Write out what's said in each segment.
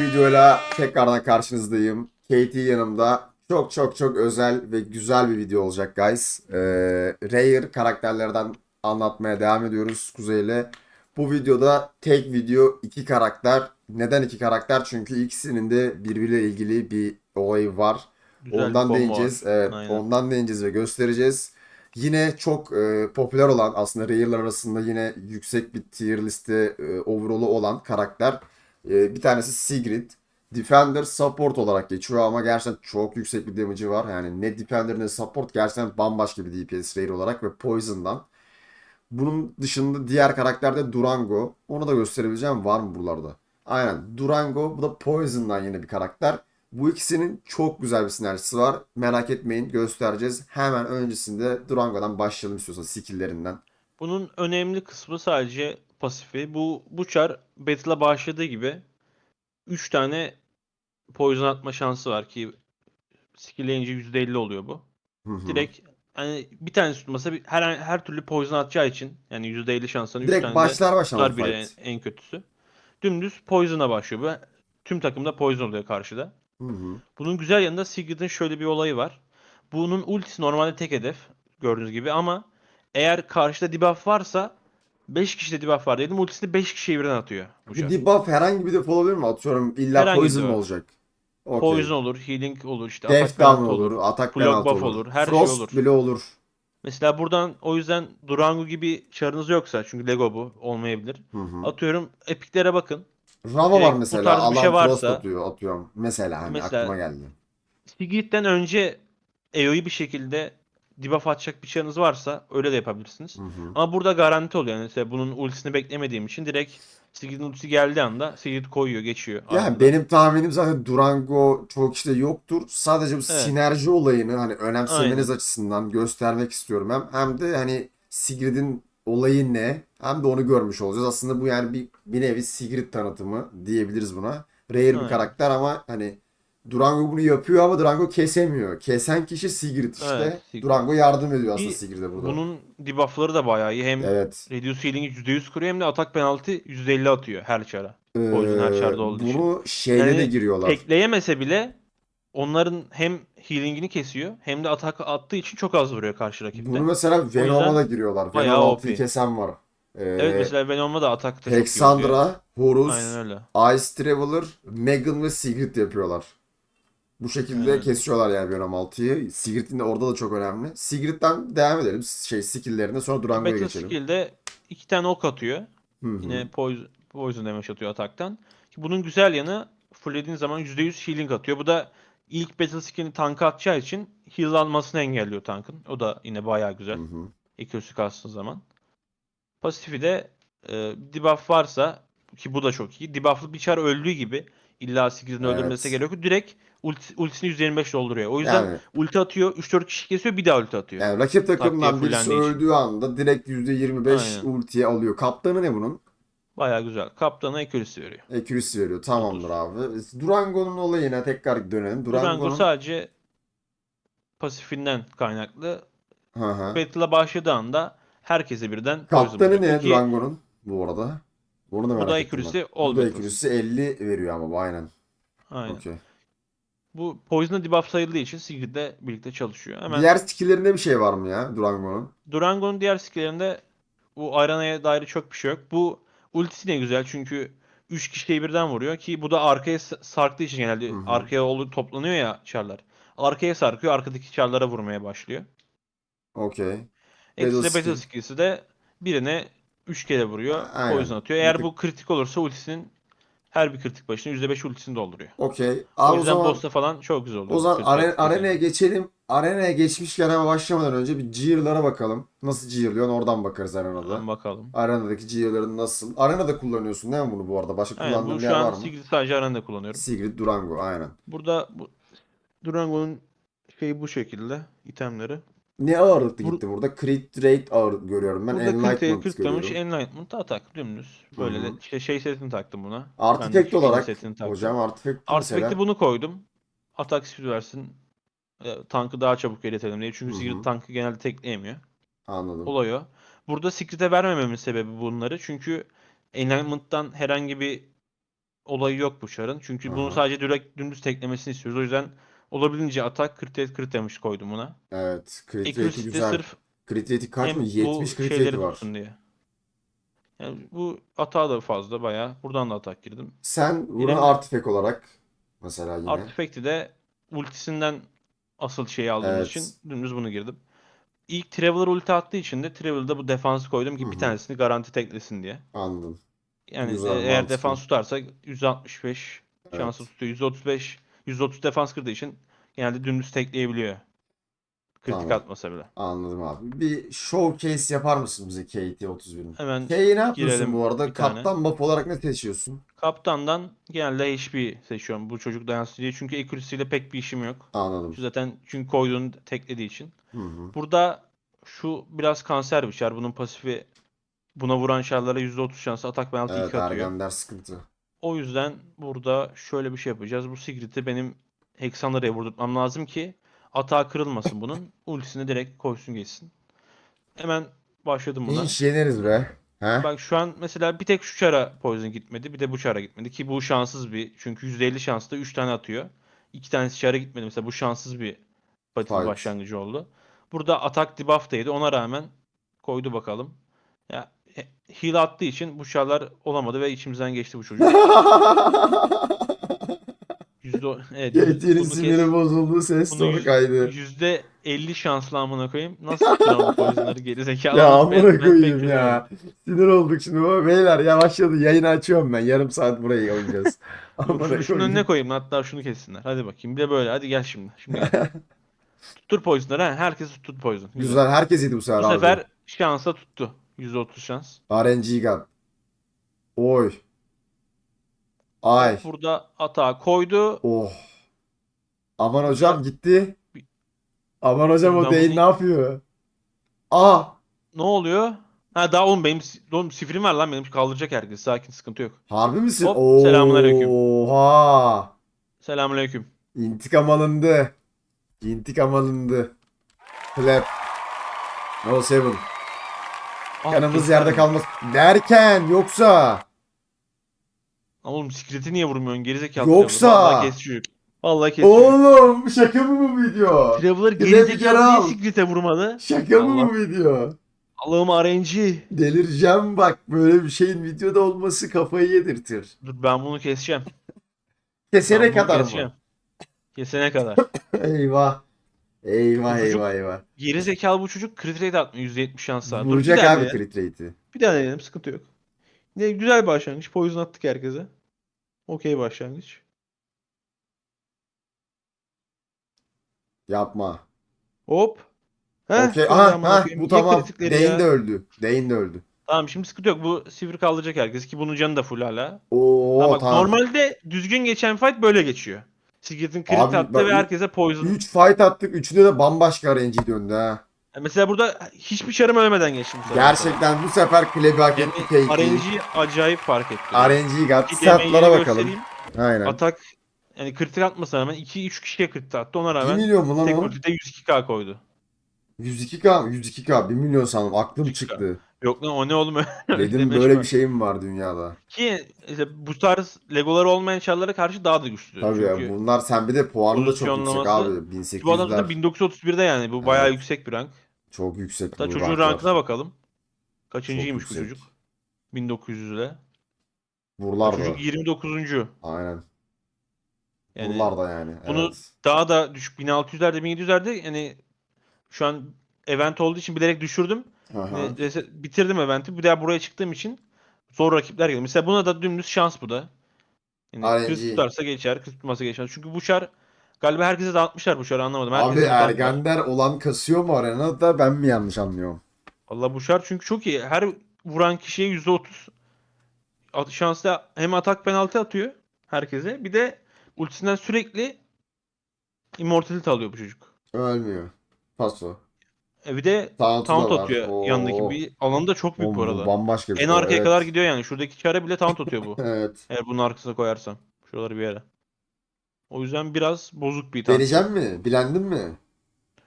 videoyla tekrardan karşınızdayım. Katie yanımda. Çok çok çok özel ve güzel bir video olacak guys. Ee, Rare karakterlerden anlatmaya devam ediyoruz Kuzey'le. Bu videoda tek video iki karakter. Neden iki karakter? Çünkü ikisinin de birbiriyle ilgili bir olayı var. Güzel ondan değineceğiz. var. Evet, Aynen. ondan değineceğiz ve göstereceğiz. Yine çok e, popüler olan aslında Rare'lar arasında yine yüksek bir tier liste e, overall'u olan karakter. E, bir tanesi Sigrid. Defender support olarak geçiyor ama gerçekten çok yüksek bir damage'ı var. Yani ne Defender ne support gerçekten bambaşka bir DPS Rare olarak ve Poison'dan. Bunun dışında diğer karakter de Durango. Onu da gösterebileceğim var mı buralarda? Aynen Durango bu da Poison'dan yine bir karakter. Bu ikisinin çok güzel bir sinerjisi var. Merak etmeyin göstereceğiz. Hemen öncesinde Durango'dan başlayalım istiyorsan skill'lerinden. Bunun önemli kısmı sadece pasifi. Bu bu çar Battle'a başladığı gibi 3 tane poison atma şansı var ki skill'leyince %50 oluyor bu. Hı hı. Direkt hani bir tane tutmasa bir- her her türlü poison atacağı için yani %50 şansını 3 Direkt tane başlar tutar bile en, en kötüsü. Dümdüz poison'a başlıyor bu. Tüm takımda poison oluyor karşıda. Hı hı. Bunun güzel yanında Sigrid'in şöyle bir olayı var. Bunun ultisi normalde tek hedef gördüğünüz gibi ama eğer karşıda debuff varsa 5 kişide debuff var dedim ultisini 5 kişiye birden atıyor. Bu Bir debuff herhangi bir defa olabilir mi? Atıyorum illa Herhangi bir poison mu debuff. olacak? Okey. Poison olur, healing olur, işte Death atak penaltı down olur, atak block penaltı buff olur. olur, her şey Frost olur. bile olur. Mesela buradan o yüzden Durango gibi çarınız yoksa çünkü Lego bu olmayabilir. Hı hı. Atıyorum epiklere bakın. Rava var Direkt bu mesela. tarz bir Alan şey Frost varsa- atıyor, atıyorum. Mesela hani Mesela- aklıma geldi. Sigrid'den önce EO'yu bir şekilde debuff atacak bir çarınız varsa öyle de yapabilirsiniz. Hı hı. Ama burada garanti oluyor. Yani mesela bunun ultisini beklemediğim için direkt Sigrid'in ultisi geldiği anda Sigrid koyuyor, geçiyor. Yani anında. benim tahminim zaten Durango çok işte yoktur. Sadece bu Evet. sinerji olayını hani önemsemeniz Aynen. açısından göstermek istiyorum hem. Hem de hani Sigrid'in olayı ne? Hem de onu görmüş olacağız. Aslında bu yani bir, bir nevi Sigrid tanıtımı diyebiliriz buna. Rare bir Aynen. karakter ama hani Durango bunu yapıyor ama Durango kesemiyor. Kesen kişi Sigrid işte. Evet, Sigrid. Durango yardım ediyor aslında Sigrid'e burada. Bunun debuffları da bayağı iyi. Hem Evet. Reduce Healing'i %100 kuruyor hem de atak penaltı %50 atıyor her çara. Poison her Ee, çarda olduğu için. bunu şeyde Yani de giriyorlar. Tekleyemese bile onların hem healing'ini kesiyor hem de atak attığı için çok az vuruyor karşı rakipte. Bunu mesela Venom'a yüzden da giriyorlar. Venom OP. 6'yı kesen var. Ee, Evet mesela Venom'da da atak oluyor. Hexandra, Horus. Ice Traveler, Megan ve Sigrid yapıyorlar. Bu şekilde Aynen. kesiyorlar yani Venom 6'yı. Sigrid'in de orada da çok önemli. Sigrid'den devam edelim. Şey skill'lerine sonra Durango'ya geçelim. skill'de iki tane ok atıyor. Hı hı. Yine poison, poison damage atıyor ataktan. Ki bunun güzel yanı fulllediğin zaman %100 healing atıyor. Bu da ilk battle skill'ini tanka atacağı için heal almasını engelliyor tankın. O da yine bayağı güzel. Hı hı. Eco'su kastığın zaman. Pasifi de e, debuff varsa ki bu da çok iyi. Debufflı bir çar öldüğü gibi illa Sigrid'in Evet. öldürmesine gerek yok. Direkt ulti, ultisini 125 dolduruyor. O yüzden Yani, ulti atıyor. 3-4 kişi kesiyor bir daha ulti atıyor. yani rakip takımdan birisi fullendiği için. öldüğü anda direkt %25 Aynen. ultiye alıyor. Kaptanı ne bunun? Bayağı güzel. Kaptana accuracy veriyor. Accuracy veriyor. Tamamdır abi. Durango'nun olayına tekrar dönelim. Durango Durango'nun... sadece pasifinden kaynaklı. Battle'a başladığı anda herkese birden Kaptanı ne Durango'nun bu arada? Bunu da Bu merak da ettim ben. da battles. accuracy 50 veriyor ama bu aynen. Aynen. Okey. Bu Poison'a debuff sayıldığı için Sigrid'le birlikte çalışıyor. Hemen Diğer skill'lerinde bir şey var mı ya Durango'nun? Durango'nun diğer skill'lerinde bu Arena'ya dair çok bir şey yok. Bu ultisi ne güzel çünkü 3 kişiyi birden vuruyor ki bu da arkaya s- sarktığı için genelde Hı hı. arkaya olu toplanıyor ya çarlar. Arkaya sarkıyor, arkadaki çarlara vurmaya başlıyor. Okey. Ekstra Battle battle skill. skill'si de birine 3 kere vuruyor, Aynen. poison atıyor. Eğer bu kritik olursa ultisinin her bir kritik başına %5 ultisini dolduruyor. Okey. O Abi o yüzden zaman, boss'ta falan çok güzel oluyor. o zaman kritik are- arenaya geçelim. Arenaya geçmişken ama başlamadan önce bir gear'lara bakalım. Nasıl gear'lıyor oradan bakarız arenada. Hemen bakalım. Arenadaki gear'ların nasıl? Arenada kullanıyorsun değil mi bunu bu arada? Başka Aynen, kullandığın bu bir şu yer var an mı? Sigrid sadece Arena'da kullanıyorum. Sigrid, Durango aynen. Burada bu Durango'nun şeyi bu şekilde itemleri. Ne ağırlıklı Bur- gitti burada? Crit rate ağır görüyorum ben. Burada Enlightenment kırtlamış görüyorum. Enlightenment atak dümdüz. Böyle Hı hı. de şey, şey setini taktım buna. Artifact Ben de olarak Shield setini taktım. hocam artifact Artifact'i mesela. bunu koydum. Atak speed versin. E, tankı daha çabuk eritelim diye. Çünkü Hı tankı genelde tekleyemiyor. Anladım. Olay o. Burada Sigrid'e vermememin sebebi bunları. Çünkü Enlightenment'tan herhangi bir olayı yok bu çarın. Çünkü bunu sadece direkt dümdüz teklemesini istiyoruz. O yüzden olabildiğince atak crit crit damage koydum buna. Evet. Crit rate'i Accuracy de güzel. sırf Crit rate'i kaç mı? bu 70 crit rate'i var. diye. Yani bu atağı da fazla bayağı. Buradan da atak girdim. Sen buna artifact olarak mesela yine. Artifact'i de ultisinden asıl şeyi aldığımız Evet. için dümdüz bunu girdim. İlk Traveler ulti attığı için de Traveler'da bu defansı koydum ki Hı bir tanesini garanti teklesin diye. Anladım. Yani Güzel, e, eğer mantıklı. defans tutarsa %65 şansı Evet. tutuyor. %35 %30 defans kırdığı için genelde dümdüz tekleyebiliyor. Kritik Tamam. atmasa bile. Anladım abi. Bir showcase yapar mısın bize KT 31'in? Hemen K'yi ne yapıyorsun girelim bu arada? bir tane. Kaptan buff olarak ne seçiyorsun? kaptandan genelde HP seçiyorum bu çocuk dayansın diye. Çünkü accuracy ile pek bir işim yok. Anladım. Şu zaten çünkü koyduğunu teklediği için. Hı hı. Burada şu biraz kanser bir şar. Bunun pasifi buna vuran şarlara %30 şansı atak penaltı Evet 2 atıyor. Ergender sıkıntı. O yüzden burada şöyle bir şey yapacağız. Bu Sigrid'i benim Hexandra'ya vurdurtmam lazım ki atağı kırılmasın bunun. Ultisini direkt koysun geçsin. Hemen başladım buna. İş yeneriz be. He? Bak şu an mesela bir tek şu çara poison gitmedi. Bir de bu çara gitmedi. Ki bu şanssız bir. Çünkü %50 şansla 3 tane atıyor. 2 tanesi çara gitmedi. Mesela bu şanssız bir Fight. başlangıcı oldu. Burada atak debuff'taydı. Ona rağmen koydu bakalım. Ya he- heal attığı için bu çarlar olamadı ve içimizden geçti bu çocuk. Yüzde evet, kes- siniri bozuldu. Ses tonu kaydı. Yüzde 50 şanslı amına koyayım. Nasıl bu poisonları geri zekalı. Ya amına koyayım ya. Sinir olduk şimdi. Baba, Beyler yavaşladı. Yayını açıyorum ben. Yarım saat burayı oynayacağız. Şunu, şunun önüne koyayım hatta şunu kessinler. Hadi bakayım bir de böyle hadi gel şimdi. Şimdi gel. Tuttur poisonları ha. Herkes tuttu poison. Güzel. Güzel. Herkes yedi bu sefer Bu abi. sefer şansa tuttu. %30 şans. RNG God. Oy. Ay. Burada atağı koydu. Oh. Aman hocam gitti. Aman hocam o değil ne yapıyor? Aa. Ne oluyor? Ha daha oğlum benim oğlum sifirim var lan benim kaldıracak herkes. Sakin sıkıntı yok. Harbi misin? Hop, selamünaleyküm. Oha. Selamünaleyküm. İntikam alındı. İntikam alındı. Clap. No seven. Ah, yerde verdim. kalmaz. Derken yoksa. Oğlum sikreti niye vurmuyorsun? Gerizekalı. Yoksa-. Vallahi kes çocuk. Vallahi kes. Oğlum şaka mı bu video? Traveler gerizekalı niye sikrete vurmadı? Şaka mı bu video? Allah'ım RNG. Delireceğim bak böyle bir şeyin videoda olması kafayı yedirtir. Dur ben bunu keseceğim. Kesene Ben bunu kadar keseceğim. mı? Kesene kadar. Eyvah. Eyvah Bu eyvah eyvah. Geri zekalı bu çocuk crit rate atmıyor %70 şans var. Dur, Vuracak daha abi crit rate'i. Bir daha deneyelim sıkıntı yok. Ne güzel başlangıç. Poison attık herkese. Okey başlangıç. Yapma. Hop. Heh, şöyle Aha, ha, bu tamam. Dane de öldü. Dane de öldü. Tamam şimdi sıkıntı yok. Bu sivri kaldıracak herkes ki bunun canı da full hala. Oo Ha bak tamam. normalde düzgün geçen fight böyle geçiyor. Sigrid'in crit Abi, attı bak, ve herkese poison. 3 fight attık. Üçünde de bambaşka RNG döndü ha. Ya Mesela burada hiçbir çarım ölmeden geçtim. Gerçekten bu sefer Klebi hak Yani etti KT. RNG acayip fark etti. RNG got. Bir Statlara bakalım. göstereyim. Aynen. Atak yani kritik atmasına rağmen 2-3 kişiye kritik attı. Ona 1 rağmen tek ultide 102k koydu. 102k mı? 102k 1 milyon sandım. Aklım 102K. çıktı. Yok lan o ne oğlum Dedim böyle var. bir şey mi var dünyada? Ki işte bu tarz legoları olmayan çarlara karşı daha da güçlü. Tabii Çünkü ya bunlar sen bir de puanı da çok yüksek pozisyonlaması- abi. bu adam da 1800'ler 1931'de yani bu bayağı Evet. yüksek bir rank. çok yüksek Hatta bu çocuğun ranklar. rankına bakalım. Kaçıncıymış bu yüksek. çocuk? 1900'de. Buralar da. Çocuk 29. Aynen. Yani Buralar da yani. bunu- evet. daha da düşük 1600'lerde 1700'lerde yani şu an event olduğu için bilerek düşürdüm. Aha. Reset- bitirdim eventi. Bir daha buraya çıktığım için zor rakipler geliyor. Mesela buna da dümdüz şans bu da. Yani kız tutarsa geçer, kız tutmasa geçer. Çünkü bu şar galiba herkese dağıtmışlar bu şarı anlamadım. Abi Herkese dağıttılar. Ergender olan kasıyor mu arenada ben mi yanlış anlıyorum? Valla bu şar çünkü çok iyi. Her vuran kişiye %30 at- şansla hem atak penaltı atıyor herkese. Bir de ultisinden sürekli immortality alıyor bu çocuk. Ölmüyor. Paso. E bir de taunt var. atıyor yanındaki bir alanda da çok büyük bu arada. bambaşka bir En şey. arkaya Evet. kadar gidiyor yani. Şuradaki çare bile taunt atıyor bu. Evet. Eğer bunun arkasına koyarsam. Şuraları bir yere. O yüzden biraz bozuk bir taunt. Deneyeceğim mi? Bilendin mi?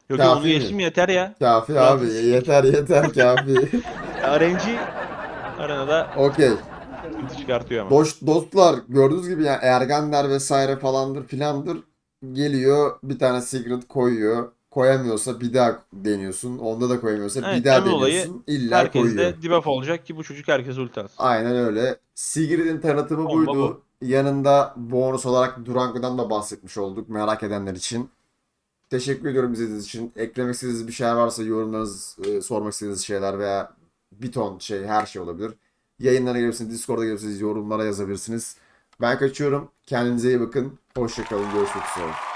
Yok onu Kafi mi? geçtim yeter ya. Kafi abi. Yeter yeter kafi. RNG arenada Okey. sıkıntı çıkartıyor ama. Dost, dostlar gördüğünüz gibi yani ergenler vesaire falandır filandır geliyor bir tane secret koyuyor. Koyamıyorsa bir daha deniyorsun. Onda da koyamıyorsa bir Evet, daha temel olayı deniyorsun. İlla Herkes koyuyor. de debuff olacak ki bu çocuk herkese ulti atsın. Aynen öyle. Sigrid'in tanıtımı Bomba buydu. Yanında bonus olarak Durango'dan da bahsetmiş olduk merak edenler için. Teşekkür ediyorum izlediğiniz için. Eklemek istediğiniz bir şeyler varsa yorumlarınız, e, sormak istediğiniz şeyler veya bir ton şey her şey olabilir. Yayınlara gelirsiniz, Discord'a gelirsiniz, yorumlara yazabilirsiniz. Ben kaçıyorum. Kendinize iyi bakın. Hoşçakalın. Görüşmek üzere.